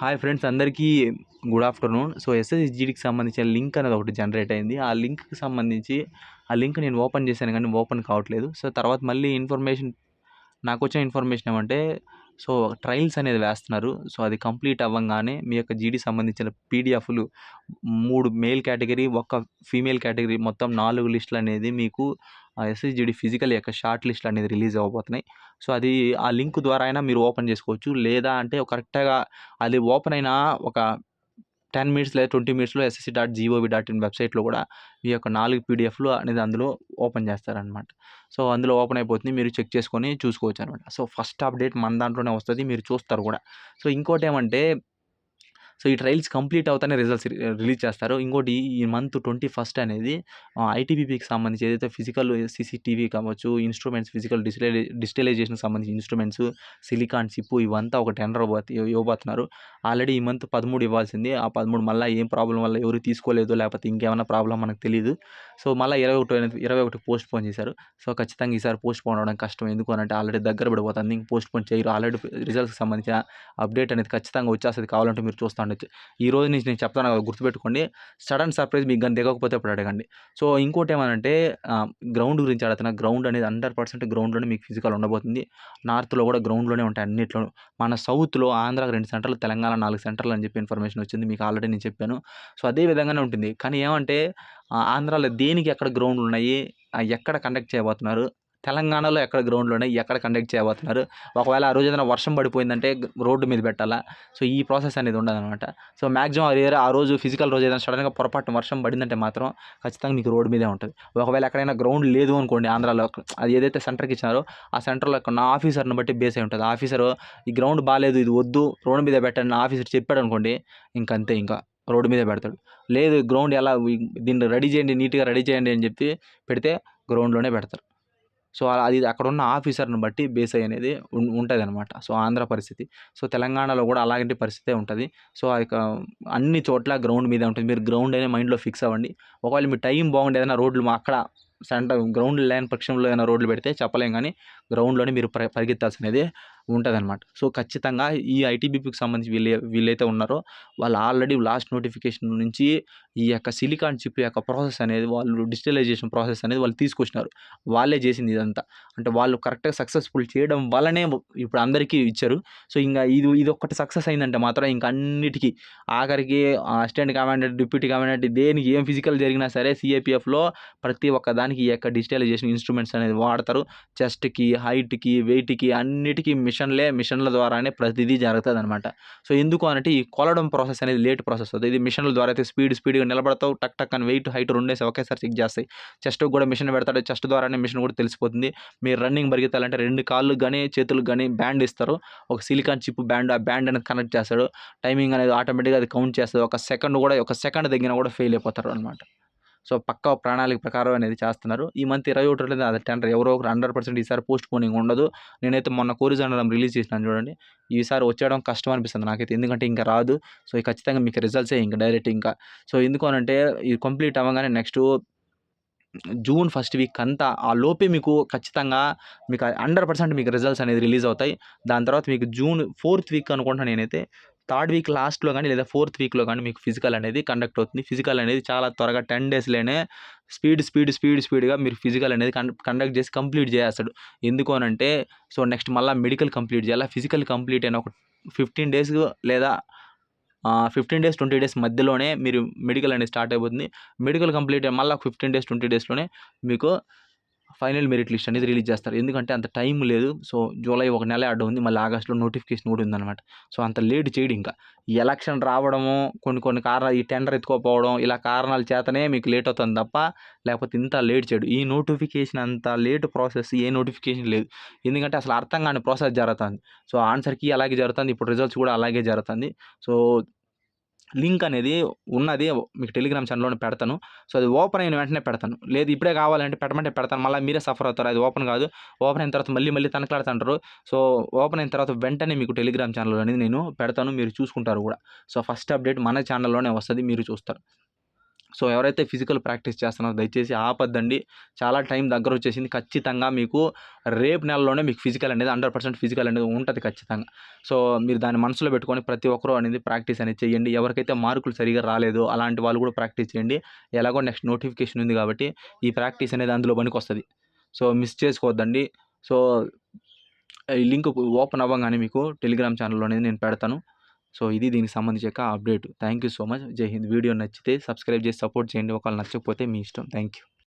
Hi friends అందరికీ good afternoon so ఎస్ఎస్జిడికి సంబంధించిన లింక్ అనేది ఒకటి జనరేట్ అయింది. ఆ లింక్కి సంబంధించి ఆ లింక్ నేను ఓపెన్ చేశాను కానీ ఓపెన్ కావట్లేదు. సో తర్వాత మళ్ళీ ఇన్ఫర్మేషన్ నాకు వచ్చిన ఇన్ఫర్మేషన్ ఏమంటే సో ట్రయల్స్ అనేది వేస్తున్నారు. సో అది కంప్లీట్ అవ్వగానే మీ యొక్క జీడీ సంబంధించిన పీడిఎఫ్లు మూడు మేల్ కేటగిరీ ఒక ఫీమేల్ కేటగిరీ మొత్తం నాలుగు లిస్టులు అనేది మీకు ఎస్ఎస్జిడి ఫిజికల్ యొక్క షార్ట్ లిస్టులు అనేది రిలీజ్ అవ్వబోతున్నాయి. సో అది ఆ లింక్ ద్వారా అయినా మీరు ఓపెన్ చేసుకోవచ్చు. లేదా అంటే కరెక్ట్గా అది ఓపెన్ అయినా ఒక టెన్ మినిట్స్ లేదా ట్వంటీ మినిట్స్లో SSC dot GOV dot in వెబ్సైట్లో కూడా ఈ యొక్క నాలుగు పీడిఎఫ్లు అనేది అందులో ఓపెన్ చేస్తారనమాట సో అందులో ఓపెన్ అయిపోతుంది. మీరు చెక్ చేసుకొని చూసుకోవచ్చు అనమాట సో ఫస్ట్ అప్డేట్ మన దాంట్లోనే వస్తుంది. మీరు చూస్తారు కూడా. సో ఇంకోటి ఏమంటే సో ఈ ట్రయల్స్ కంప్లీట్ అవుతానే రిజల్ట్స్ రిలీజ్ చేస్తారు. ఇంకోటి ఈ మంత్ ట్వంటీ ఫస్ట్ అనేది ఐటీబీపీకి సంబంధించి ఏదైతే ఫిజికల్ సీసీటీవీ కావచ్చు ఇన్స్ట్రుమెంట్స్ ఫిజికల్ డిజిటలై డిజిటలైజేషన్కి సంబంధించి ఇన్స్ట్రుమెంట్స్ సిలికాన్ చిప్ ఇవంతా ఒక టెండర్ ఇవ్వబోతున్నారు. ఆల్రెడీ ఈ మంత్ పదమూడు ఇవ్వాల్సింది. ఆ పదమూడు మళ్ళీ ఏం ప్రాబ్లం వల్ల ఎవరు తీసుకోలేదు లేకపోతే ఇంకేమైనా ప్రాబ్లం మనకు తెలియదు సో మళ్ళీ ఇరవై ఒకటి ఇరవై ఒకటి పోస్ట్ పోన్ చేశారు. సో ఖచ్చితంగా ఈసారి పోస్ట్ పోన్ అవడం కష్టం. ఎందుకు అని అంటే ఆల్రెడీ దగ్గర పడిపోతుంది. ఇంక పోస్ట్ పోన్ చేయరు. ఆల్రెడీ రిజల్ట్స్కి సంబంధించిన అప్డేట్ అనేది ఖచ్చితంగా వచ్చేస్తుంది కావాలంటే మీరు చూస్తాను అండ్. ఈ రోజు నుంచి నేను చెప్తాను కదా గుర్తుపెట్టుకోండి. సడన్ సర్ప్రైజ్ మీకు కానీ దిగకపోతే అప్పుడు అడగండి. సో ఇంకోటి ఏమనంటే గ్రౌండ్ గురించి అడుగుతున్నా. గ్రౌండ్ అనేది హండ్రెడ్ పర్సెంట్ గ్రౌండ్లోనే మీకు ఫిజికల్ ఉండబోతుంది. నార్త్లో కూడా గ్రౌండ్లోనే ఉంటాయి అన్నిట్లో. మన సౌత్లో ఆంధ్రాకి రెండు సెంటర్లు తెలంగాణ నాలుగు సెంటర్లు అని చెప్పి ఇన్ఫర్మేషన్ వచ్చింది. మీకు ఆల్రెడీ నేను చెప్పాను. సో అదే విధంగానే ఉంటుంది. కానీ ఏమంటే ఆంధ్రాలో దేనికి ఎక్కడ గ్రౌండ్లు ఉన్నాయి? ఎక్కడ కండక్ట్ చేయబోతున్నారు? తెలంగాణలో ఎక్కడ గ్రౌండ్లు ఉన్నాయి ఎక్కడ కండక్ట్ చేయబోతున్నారు? ఒకవేళ ఆ రోజు ఏదైనా వర్షం పడిపోయిందంటే రోడ్డు మీద పెట్టాలా? సో ఈ ప్రాసెస్ అనేది ఉండదన్నమాట. సో మ్యాక్సిమం అది ఆ రోజు ఫిజికల్ రోజు ఏదైనా సడన్గా పొరపాటు వర్షం పడిందంటే మాత్రం ఖచ్చితంగా మీకు రోడ్డు మీదే ఉంటుంది. ఒకవేళ ఎక్కడైనా గ్రౌండ్ లేదు అనుకోండి ఆంధ్రాలో అది ఏదైతే సెంటర్కి ఇచ్చినారో ఆ సెంటర్లో నా ఆఫీసర్ని బట్టి బేస్ అయి ఉంటుంది. ఆఫీసర్ ఈ గ్రౌండ్ బాగాలేదు ఇది వద్దు రోడ్డు మీద పెట్టండి నా ఆఫీసర్ చెప్పాడు అనుకోండి ఇంకంతే ఇంకా రోడ్డు మీదే పెడతాడు. లేదు గ్రౌండ్ ఎలా దీన్ని రెడీ చేయండి నీట్గా రెడీ చేయండి అని చెప్పి పెడితే గ్రౌండ్లోనే పెడతారు. సో అలా అది అక్కడ ఉన్న ఆఫీసర్ని బట్టి బేస్ అయ్యి అనేది ఉంటుంది అనమాట సో ఆంధ్ర పరిస్థితి. సో తెలంగాణలో కూడా అలాంటి పరిస్థితే ఉంటుంది. సో ఆ యొక్క అన్ని చోట్ల గ్రౌండ్ మీద ఉంటుంది. మీరు గ్రౌండ్ అనే మైండ్లో ఫిక్స్ అవ్వండి. ఒకవేళ మీ టైం బాగుండే ఏదైనా రోడ్లు మా అక్కడ సెంటర్ గ్రౌండ్ లేని పక్షంలో ఏమైనా రోడ్లు పెడితే చెప్పలేం కానీ గ్రౌండ్లోనే మీరు పరి పరిగెత్తాల్సినది ఉంటుందన్నమాట. సో ఖచ్చితంగా ఈ ఐటీబీపీకి సంబంధించి వీళ్ళు వీళ్ళైతే ఉన్నారో వాళ్ళు ఆల్రెడీ లాస్ట్ నోటిఫికేషన్ నుంచి ఈ యొక్క సిలికాన్ చిప్ యొక్క ప్రాసెస్ అనేది వాళ్ళు డిజిటలైజేషన్ ప్రాసెస్ అనేది వాళ్ళు తీసుకొచ్చినారు. వాళ్ళే చేసింది ఇదంతా. అంటే వాళ్ళు కరెక్ట్గా సక్సెస్ఫుల్ చేయడం వల్లనే ఇప్పుడు అందరికీ ఇచ్చారు. సో ఇంకా ఇది ఇది ఒక్కటి సక్సెస్ అయిందంటే మాత్రం ఇంకా అన్నిటికీ ఆఖరికి అసిస్టెంట్ కమాండెంట్ డిప్యూటీ కమాండెంట్ దేనికి ఏం ఫిజికల్ జరిగినా సరే సిఏపిఎఫ్లో ప్రతి ఒక్క దానికి ఈ యొక్క డిజిటలైజేషన్ ఇన్స్ట్రుమెంట్స్ అనేది వాడతారు. చెస్ట్కి హైట్కి వెయిట్కి అన్నిటికీ మిషన్లే మిషన్ల ద్వారానే ప్రతిదీ జరుగుతుంది అనమాట సో ఎందుకు అనంటే ఈ కొలడం ప్రాసెస్ అనేది లేట్ ప్రాసెస్ అవుతుంది. ఇది మిషన్ల ద్వారా అయితే స్పీడ్ స్పీడ్గా నిలబడతావు టక్ టక్ అని వెయిట్ హైట్ రెండేసి ఒకేసారి చెక్ చేస్తాయి. చెస్ట్ కూడా మిషన్ పెడతాడు చెస్ట్ ద్వారానే మిషన్ కూడా తెలిసిపోతుంది. మీరు రన్నింగ్ పరిగెత్తాలంటే రెండు కాళ్ళు కానీ చేతులకు కానీ బ్యాండ్ ఇస్తారు. ఒక సిలికాన్ చిప్ బ్యాండ్ ఆ బ్యాండ్ అనేది కనెక్ట్ చేస్తాడు. టైమింగ్ అనేది ఆటోమేటిక్గా అది కౌంట్ చేస్తుంది ఒక సెకండ్ కూడా ఒక సెకండ్ తగ్గినా కూడా ఫెయిల్ అయిపోతారు అనమాట సో పక్క ప్రణాళిక ప్రకారం అనేది చేస్తున్నారు. ఈ మంత్ ఇరవై ఒకటి లేదా అది టెండర్. ఎవరో ఒకరు హండ్రెడ్ పర్సెంట్ ఈసారి పోస్ట్ పోనింగ్ ఉండదు. నేనైతే మొన్న కోరిజండలం రిలీజ్ చేసినాను చూడండి. ఈసారి వచ్చేయడం కష్టం అనిపిస్తుంది నాకైతే. ఎందుకంటే ఇంకా రాదు. సో ఖచ్చితంగా మీకు రిజల్ట్సే ఇంకా డైరెక్ట్ ఇంకా. సో ఎందుకు అనంటే ఇది కంప్లీట్ అవ్వగానే నెక్స్ట్ జూన్ ఫస్ట్ వీక్ అంతా ఆ లోపే మీకు ఖచ్చితంగా మీకు హండ్రెడ్ పర్సెంట్ మీకు రిజల్ట్స్ అనేది రిలీజ్ అవుతాయి. దాని తర్వాత మీకు జూన్ ఫోర్త్ వీక్ అనుకుంటున్నాను నేనైతే థర్డ్ వీక్ లాస్ట్లో కానీ లేదా ఫోర్త్ వీక్లో కానీ మీకు ఫిజికల్ అనేది కండక్ట్ అవుతుంది. ఫిజికల్ అనేది చాలా త్వరగా టెన్ డేస్లోనే స్పీడ్ స్పీడ్ స్పీడ్ స్పీడ్గా మీరు ఫిజికల్ అనేది కండక్ట్ చేసి కంప్లీట్ చేస్తాడు ఎందుకు అని అంటే సో నెక్స్ట్ మళ్ళీ మెడికల్ కంప్లీట్ చేయాలి? ఫిజికల్ కంప్లీట్ అయిన ఒక ఫిఫ్టీన్ డేస్ లేదా ఫిఫ్టీన్ డేస్ ట్వంటీ డేస్ మధ్యలోనే మీరు మెడికల్ అనేది స్టార్ట్ అయిపోతుంది. మెడికల్ కంప్లీట్ మళ్ళీ ఫిఫ్టీన్ డేస్ ట్వంటీ డేస్లోనే మీకు ఫైనల్ మెరిట్ లిస్ట్ అనేది రిలీజ్ చేస్తారు. ఎందుకంటే అంత టైం లేదు. సో జూలై ఒక నెల అడ్డు ఉంది. మళ్ళీ ఆగస్టులో నోటిఫికేషన్ కూడా ఉందన్నమాట. సో అంత లేట్ చేయడు ఇంకా. ఎలక్షన్ రావడము కొన్ని కొన్ని కారణాలు ఈ టెండర్ ఎత్తుకోపోవడం ఇలా కారణాల చేతనే మీకు లేట్ అవుతుంది తప్ప లేకపోతే ఇంత లేట్ చేయడు. ఈ నోటిఫికేషన్ అంత లేట్ ప్రాసెస్ ఏ నోటిఫికేషన్ లేదు. ఎందుకంటే అసలు అర్థం కాని ప్రాసెస్ జరుగుతుంది. సో ఆన్సర్కి అలాగే జరుగుతుంది. ఇప్పుడు రిజల్ట్స్ కూడా అలాగే జరుగుతుంది. సో లింక్ అనేది ఉన్నది మీకు టెలిగ్రామ్ ఛానల్లోనే పెడతాను. సో అది ఓపెన్ అయిన వెంటనే పెడతాను. లేదు ఇప్పుడే కావాలంటే పెట్టమంటే పెడతాను. మళ్ళీ మీరే సఫర్ అవుతారు. అది ఓపెన్ కాదు. ఓపెన్ అయిన తర్వాత మళ్ళీ మళ్ళీ తనకలాడుతుంటారు. సో ఓపెన్ అయిన తర్వాత వెంటనే మీకు టెలిగ్రామ్ ఛానల్ అనేది నేను పెడతాను. మీరు చూసుకుంటారు కూడా. సో ఫస్ట్ అప్డేట్ మన ఛానల్లోనే వస్తుంది. మీరు చూస్తారు. సో ఎవరైతే ఫిజికల్ ప్రాక్టీస్ చేస్తున్నారో దయచేసి ఆపద్దండి. చాలా టైం దగ్గర వచ్చేసింది ఖచ్చితంగా మీకు రేపు నెలలోనే మీకు ఫిజికల్ అనేది హండ్రెడ్ పర్సెంట్ ఫిజికల్ అనేది ఉంటుంది ఖచ్చితంగా. సో మీరు దాన్ని మనసులో పెట్టుకొని ప్రతి ఒక్కరూ అనేది ప్రాక్టీస్ అనేది చేయండి ఎవరికైతే మార్కులు సరిగా రాలేదు అలాంటి వాళ్ళు కూడా ప్రాక్టీస్ చేయండి ఎలాగో నెక్స్ట్ నోటిఫికేషన్ ఉంది కాబట్టి ఈ ప్రాక్టీస్ అనేది అందులో పనికి వస్తుంది సో మిస్ చేసుకోవద్దండి. సో ఈ లింక్ ఓపెన్ అవ్వగానే మీకు టెలిగ్రామ్ ఛానల్లో అనేది నేను పెడతాను. సో ఇది దీనికి సంబంధించిన update. Thank you so much. Jai Hind. Video నచ్చితే సబ్స్క్రైబ్ చేసి సపోర్ట్ చేయండి. ఒకవేళ నచ్చకపోతే మీ ఇష్టం. Thank you